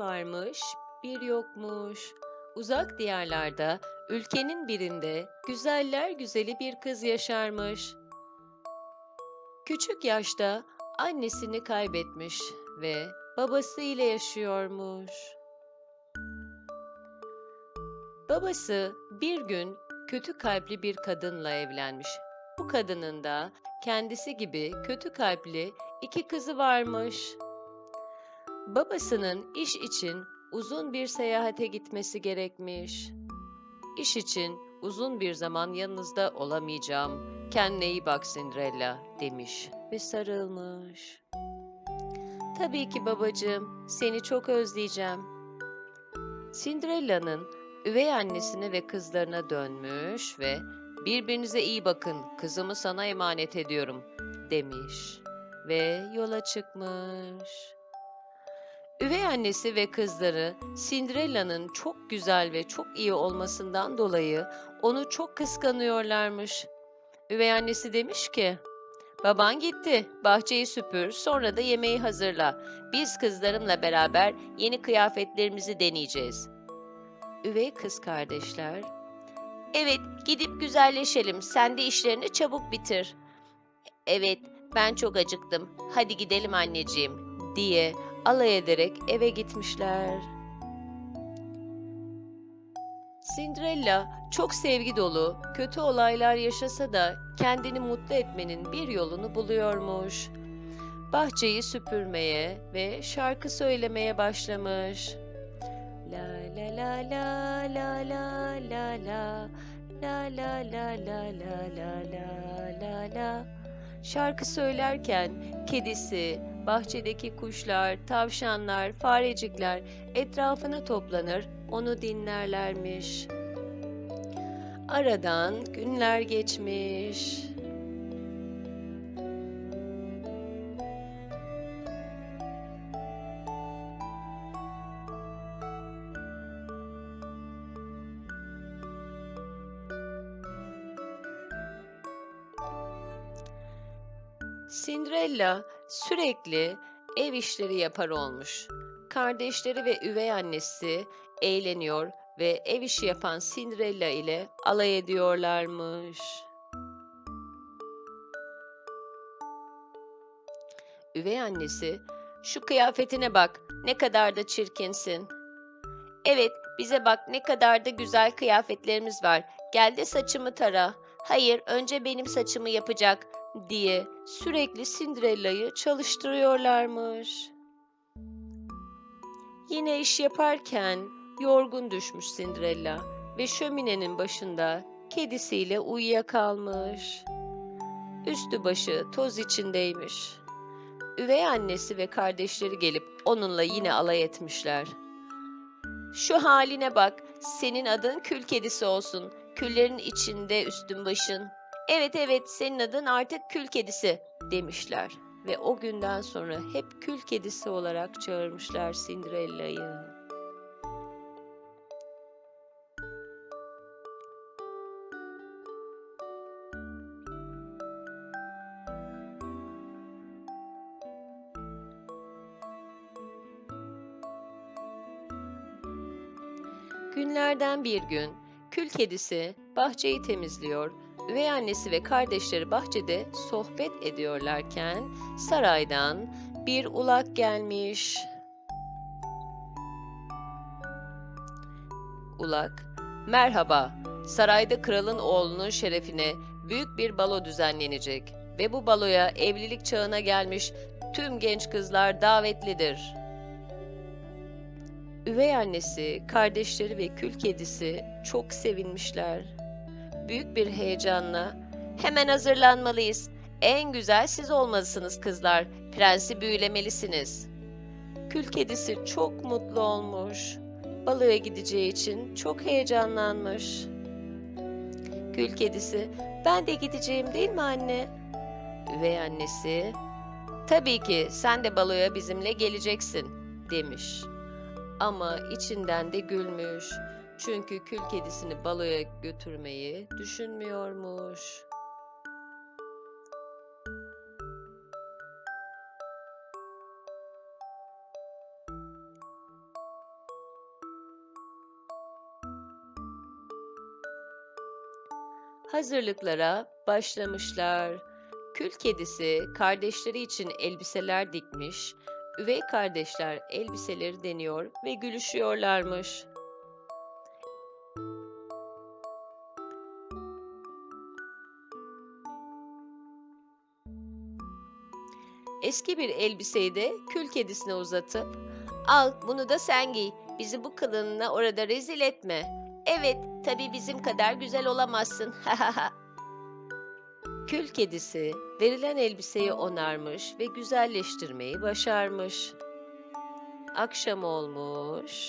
Varmış, bir yokmuş. Uzak diyarlarda, ülkenin birinde güzeller güzeli bir kız yaşarmış. Küçük yaşta annesini kaybetmiş ve babası ile yaşıyormuş. Babası bir gün kötü kalpli bir kadınla evlenmiş. Bu kadının da kendisi gibi kötü kalpli iki kızı varmış. Babasının iş için uzun bir seyahate gitmesi gerekmiş. İş için uzun bir zaman yanınızda olamayacağım. Kendine iyi bak Cinderella demiş ve sarılmış. Tabii ki babacığım, seni çok özleyeceğim. Cinderella'nın üvey annesine ve kızlarına dönmüş ve birbirinize iyi bakın, kızımı sana emanet ediyorum demiş ve yola çıkmış. Üvey annesi ve kızları Cinderella'nın çok güzel ve çok iyi olmasından dolayı onu çok kıskanıyorlarmış. Üvey annesi demiş ki, Baban gitti, bahçeyi süpür, sonra da yemeği hazırla. Biz kızlarımla beraber yeni kıyafetlerimizi deneyeceğiz. Üvey kız kardeşler, Evet, gidip güzelleşelim. Sen de işlerini çabuk bitir. Evet, ben çok acıktım. Hadi gidelim anneciğim, diye alay ederek eve gitmişler. Cinderella çok sevgi dolu, kötü olaylar yaşasa da kendini mutlu etmenin bir yolunu buluyormuş. Bahçeyi süpürmeye ve şarkı söylemeye başlamış. La la la la la la la la la la la la la la la la Şarkı söylerken kedisi, bahçedeki kuşlar, tavşanlar, farecikler etrafına toplanır, onu dinlerlermiş. Aradan günler geçmiş. Cinderella sürekli ev işleri yapar olmuş. Kardeşleri ve üvey annesi eğleniyor ve ev işi yapan Cinderella ile alay ediyorlarmış. Üvey annesi, şu kıyafetine bak, ne kadar da çirkinsin. Evet, bize bak ne kadar da güzel kıyafetlerimiz var. Gel de saçımı tara. Hayır, önce benim saçımı yapacak diye sürekli Cinderella'yı çalıştırıyorlarmış. Yine iş yaparken yorgun düşmüş Cinderella ve şöminenin başında kedisiyle uyuyakalmış. Üstü başı toz içindeymiş. Üvey annesi ve kardeşleri gelip onunla yine alay etmişler. Şu haline bak, senin adın kül kedisi olsun. Küllerin içinde üstün başın. Evet evet, senin adın artık kül kedisi demişler. Ve o günden sonra hep kül kedisi olarak çağırmışlar Cinderella'yı. Günlerden bir gün kül kedisi bahçeyi temizliyor. Üvey annesi ve kardeşleri bahçede sohbet ediyorlarken saraydan bir ulak gelmiş. Ulak, merhaba. Sarayda kralın oğlunun şerefine büyük bir balo düzenlenecek ve bu baloya evlilik çağına gelmiş tüm genç kızlar davetlidir. Üvey annesi, kardeşleri ve kül kedisi çok sevinmişler. Büyük bir heyecanla hemen hazırlanmalıyız. En güzel siz olmalısınız kızlar. Prensi büyülemelisiniz. Kül kedisi çok mutlu olmuş. Baloya gideceği için çok heyecanlanmış. Kül kedisi, ben de gideceğim değil mi anne? Üvey annesi, tabii ki sen de baloya bizimle geleceksin demiş. Ama içinden de gülmüş. Çünkü kül kedisini baloya götürmeyi düşünmüyormuş. Hazırlıklara başlamışlar. Kül kedisi kardeşleri için elbiseler dikmiş, üvey kardeşler elbiseleri deniyor ve gülüşüyorlarmış. Eski bir elbiseyi de kül kedisine uzatıp Al bunu da sen giy. Bizi bu kılığınla orada rezil etme. Evet, tabii bizim kadar güzel olamazsın. Kül kedisi verilen elbiseyi onarmış ve güzelleştirmeyi başarmış. Akşam olmuş.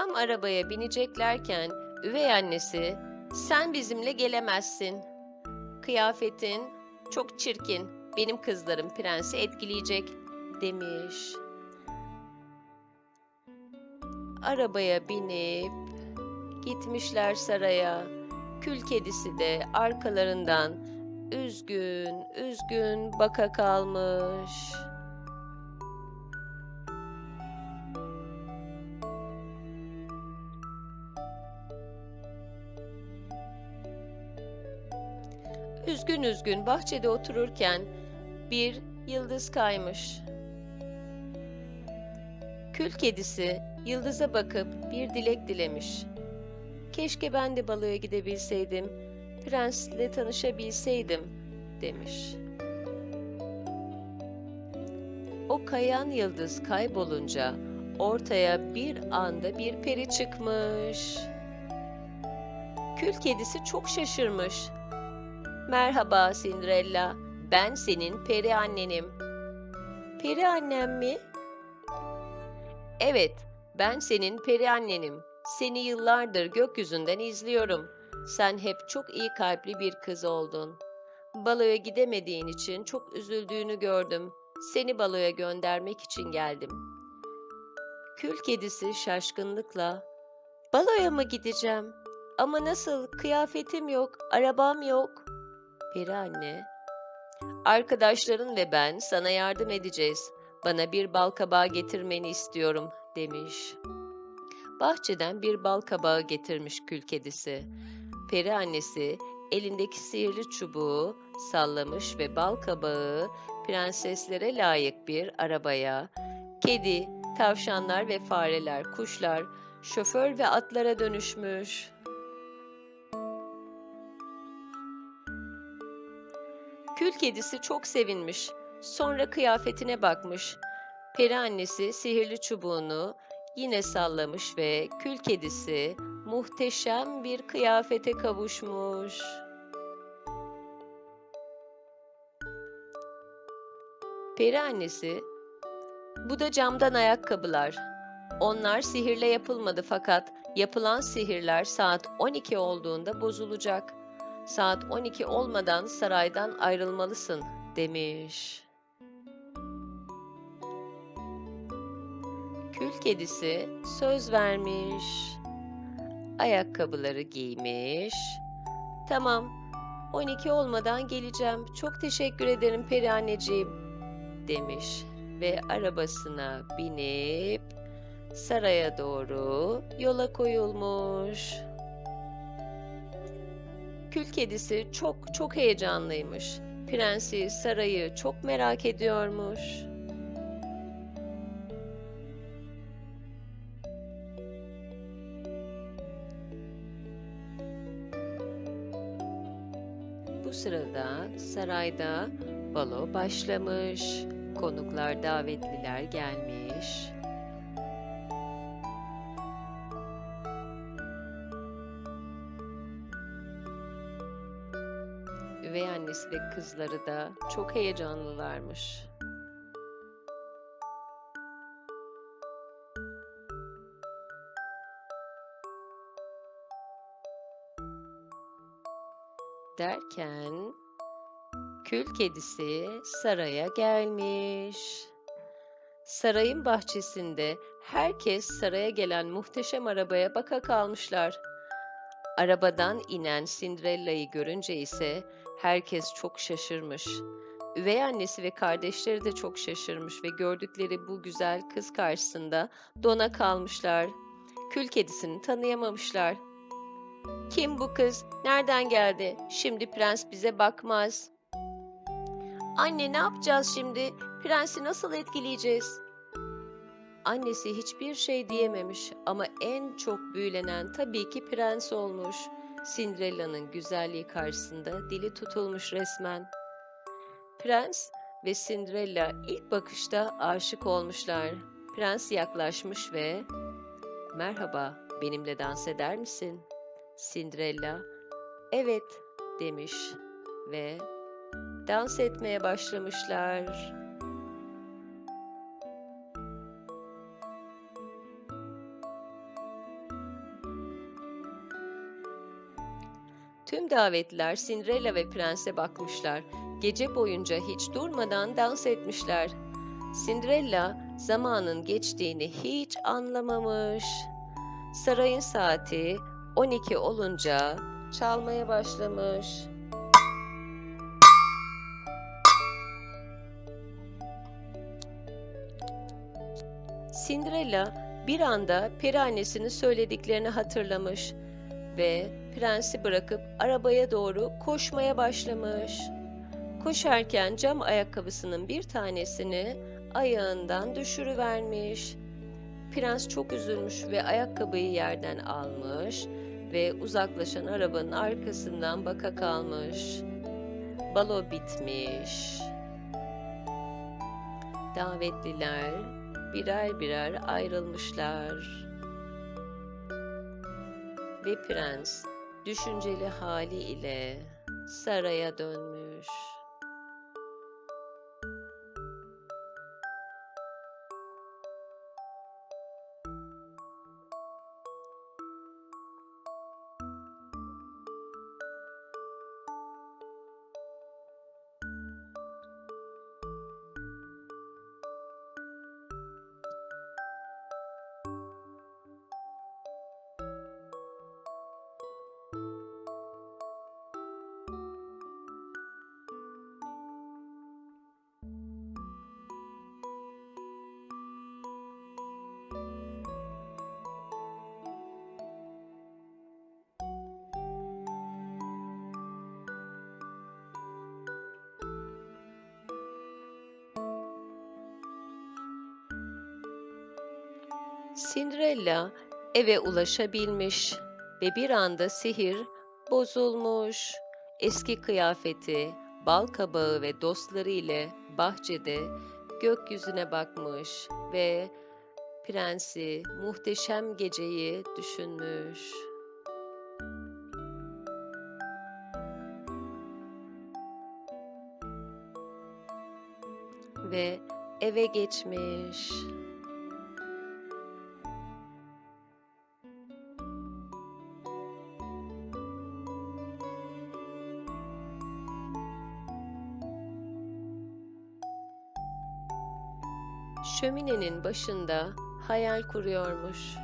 Tam arabaya bineceklerken üvey annesi sen bizimle gelemezsin. Kıyafetin çok çirkin. Benim kızlarım prensi etkileyecek demiş. Arabaya binip gitmişler saraya. Kül kedisi de arkalarından üzgün üzgün baka kalmış. Üzgün üzgün bahçede otururken bir yıldız kaymış. Kül kedisi yıldıza bakıp bir dilek dilemiş. Keşke ben de baloya gidebilseydim, prensle tanışabilseydim demiş. O kayan yıldız kaybolunca ortaya bir anda bir peri çıkmış. Kül kedisi çok şaşırmış. Merhaba Cinderella, ben senin peri annenim. Peri annem mi? Evet, ben senin peri annenim. Seni yıllardır gökyüzünden izliyorum. Sen hep çok iyi kalpli bir kız oldun. Baloya gidemediğin için çok üzüldüğünü gördüm. Seni baloya göndermek için geldim. Kül kedisi şaşkınlıkla, "Baloya mı gideceğim? Ama nasıl? Kıyafetim yok, arabam yok." Peri anne, "Arkadaşların ve ben sana yardım edeceğiz. Bana bir bal kabağı getirmeni istiyorum." demiş. Bahçeden bir bal kabağı getirmiş kül kedisi. Peri annesi elindeki sihirli çubuğu sallamış ve bal kabağı prenseslere layık bir arabaya, kedi, tavşanlar ve fareler, kuşlar, şoför ve atlara dönüşmüş. Kül kedisi çok sevinmiş. Sonra kıyafetine bakmış. Peri annesi sihirli çubuğunu yine sallamış ve kül kedisi muhteşem bir kıyafete kavuşmuş. Peri annesi, bu da camdan ayakkabılar. Onlar sihirle yapılmadı fakat yapılan sihirler saat 12 olduğunda bozulacak. Saat 12 olmadan saraydan ayrılmalısın demiş. Kül kedisi söz vermiş. Ayakkabıları giymiş. Tamam, 12 olmadan geleceğim. Çok teşekkür ederim peri anneciğim demiş ve arabasına binip saraya doğru yola koyulmuş. Kül kedisi çok çok heyecanlıymış. Prensi sarayı çok merak ediyormuş. Bu sırada sarayda balo başlamış. Konuklar, davetliler gelmiş. Kızları da çok heyecanlılarmış. Derken kül kedisi saraya gelmiş. Sarayın bahçesinde herkes saraya gelen muhteşem arabaya baka kalmışlar. Arabadan inen Cinderella'yı görünce ise herkes çok şaşırmış. Üvey annesi ve kardeşleri de çok şaşırmış ve gördükleri bu güzel kız karşısında dona kalmışlar. Kül kedisini tanıyamamışlar. Kim bu kız? Nereden geldi? Şimdi prens bize bakmaz. Anne ne yapacağız şimdi? Prensi nasıl etkileyeceğiz? Annesi hiçbir şey diyememiş ama en çok büyülenen tabii ki prens olmuş. Cinderella'nın güzelliği karşısında dili tutulmuş resmen. Prens ve Cinderella ilk bakışta aşık olmuşlar. Prens yaklaşmış ve "Merhaba, benimle dans eder misin?" Cinderella "Evet." demiş ve dans etmeye başlamışlar. Tüm davetliler Cinderella ve Prens'e bakmışlar. Gece boyunca hiç durmadan dans etmişler. Cinderella zamanın geçtiğini hiç anlamamış. Sarayın saati 12 olunca çalmaya başlamış. Cinderella bir anda peri annesinin söylediklerini hatırlamış ve prensi bırakıp arabaya doğru koşmaya başlamış. Koşarken cam ayakkabısının bir tanesini ayağından düşürüvermiş. Prens çok üzülmüş ve ayakkabıyı yerden almış ve uzaklaşan arabanın arkasından baka kalmış. Balo bitmiş. Davetliler birer birer ayrılmışlar. Ve prens düşünceli haliyle saraya dönmüş. Cinderella eve ulaşabilmiş ve bir anda sihir bozulmuş. Eski kıyafeti, bal kabağı ve dostları ile bahçede gökyüzüne bakmış ve prensi muhteşem geceyi düşünmüş. Ve eve geçmiş. Şöminenin başında hayal kuruyormuş.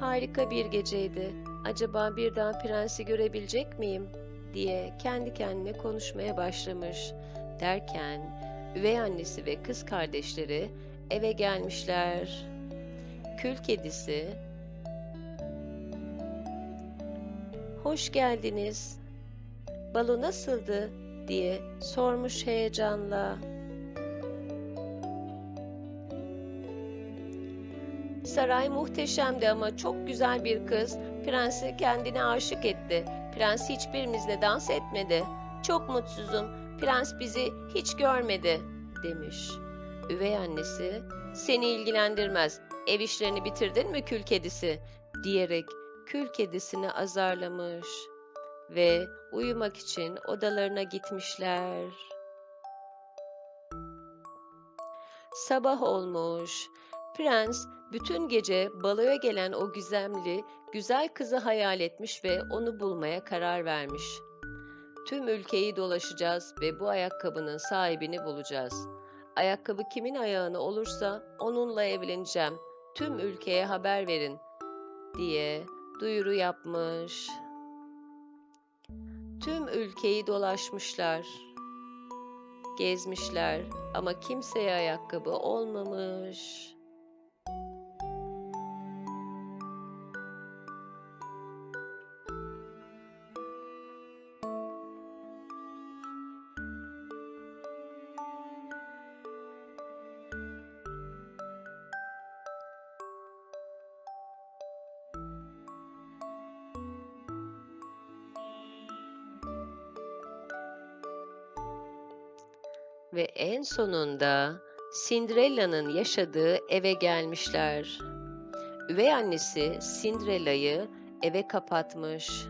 Harika bir geceydi. Acaba bir daha prensi görebilecek miyim? diye kendi kendine konuşmaya başlamış. Derken üvey annesi ve kız kardeşleri eve gelmişler. Kül kedisi Hoş geldiniz. Balo nasıldı diye sormuş heyecanla. Saray muhteşemdi ama çok güzel bir kız. Prensi kendine aşık etti. Prens hiçbirimizle dans etmedi. Çok mutsuzum. Prens bizi hiç görmedi, demiş. Üvey annesi, seni ilgilendirmez. Ev işlerini bitirdin mi kül kedisi? diyerek kül kedisini azarlamış ve uyumak için odalarına gitmişler. Sabah olmuş. Prens bütün gece baloya gelen o gizemli, güzel kızı hayal etmiş ve onu bulmaya karar vermiş. Tüm ülkeyi dolaşacağız ve bu ayakkabının sahibini bulacağız. Ayakkabı kimin ayağına olursa onunla evleneceğim. Tüm ülkeye haber verin diye duyuru yapmış. Tüm ülkeyi dolaşmışlar. Gezmişler ama kimseye ayakkabı olmamış. Ve en sonunda Cinderella'nın yaşadığı eve gelmişler. Üvey annesi Cinderella'yı eve kapatmış.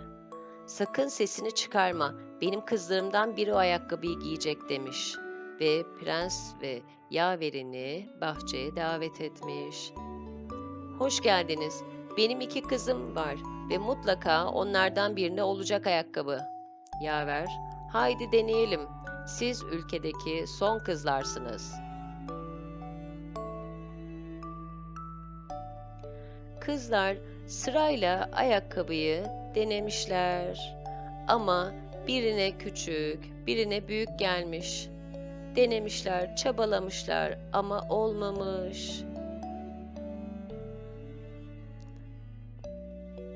Sakın sesini çıkarma, benim kızlarımdan biri o ayakkabıyı giyecek demiş. Ve prens ve yaverini bahçeye davet etmiş. Hoş geldiniz. Benim iki kızım var ve mutlaka onlardan birine olacak ayakkabı. Yaver, haydi deneyelim. Siz ülkedeki son kızlarsınız. Kızlar sırayla ayakkabıyı denemişler. Ama birine küçük, birine büyük gelmiş. Denemişler, çabalamışlar ama olmamış.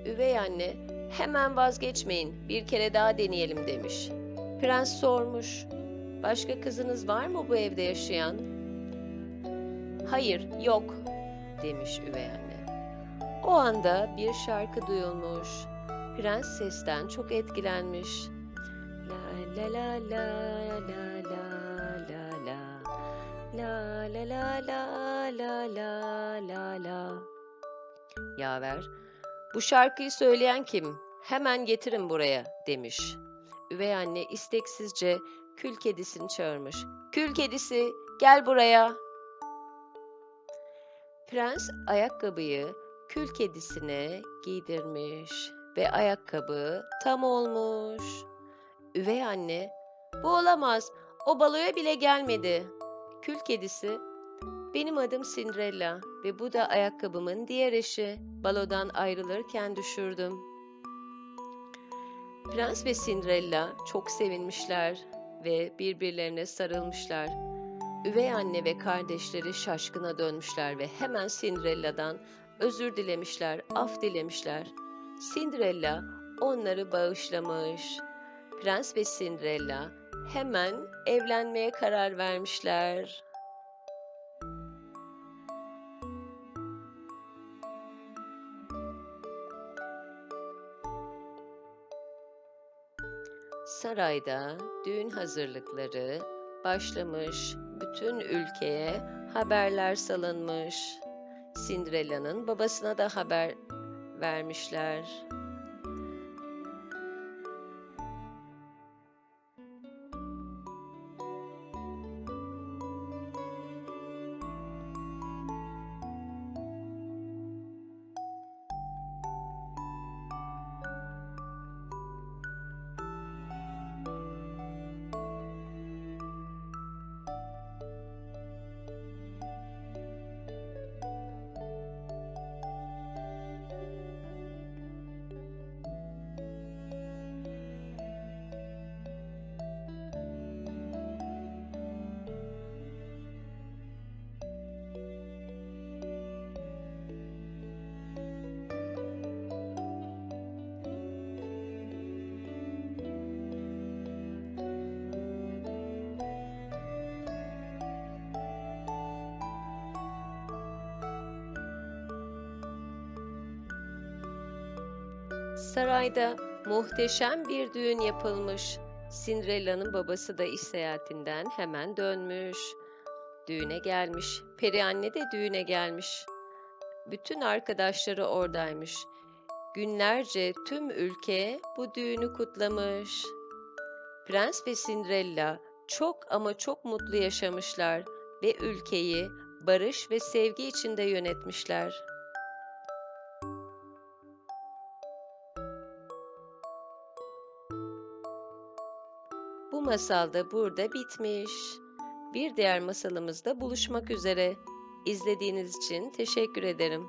Üvey anne, hemen vazgeçmeyin, bir kere daha deneyelim demiş. Prens sormuş, başka kızınız var mı bu evde yaşayan? Hayır, yok, demiş üvey anne. O anda bir şarkı duyulmuş. Prens sesten çok etkilenmiş. La la la la la la la la La la la la la la la la Yaver, bu şarkıyı söyleyen kim? Hemen getirin buraya demiş. Üvey anne isteksizce kül kedisini çağırmış. Kül kedisi gel buraya. Prens ayakkabıyı kül kedisine giydirmiş ve ayakkabı tam olmuş. Üvey anne, bu olamaz, o baloya bile gelmedi. Kül kedisi, benim adım Cinderella ve bu da ayakkabımın diğer eşi. Balodan ayrılırken düşürdüm. Prens ve Cinderella çok sevinmişler ve birbirlerine sarılmışlar. Üvey anne ve kardeşleri şaşkına dönmüşler ve hemen Cinderella'dan özür dilemişler, af dilemişler. Cinderella onları bağışlamış. Prens ve Cinderella hemen evlenmeye karar vermişler. Sarayda düğün hazırlıkları başlamış. Bütün ülkeye haberler salınmış. Cinderella'nın babasına da haber vermişler. Sarayda muhteşem bir düğün yapılmış. Cinderella'nın babası da iş seyahatinden hemen dönmüş. Düğüne gelmiş. Peri anne de düğüne gelmiş. Bütün arkadaşları oradaymış. Günlerce tüm ülke bu düğünü kutlamış. Prens ve Cinderella çok ama çok mutlu yaşamışlar ve ülkeyi barış ve sevgi içinde yönetmişler. Masal da burada bitmiş. Bir diğer masalımızda buluşmak üzere. İzlediğiniz için teşekkür ederim.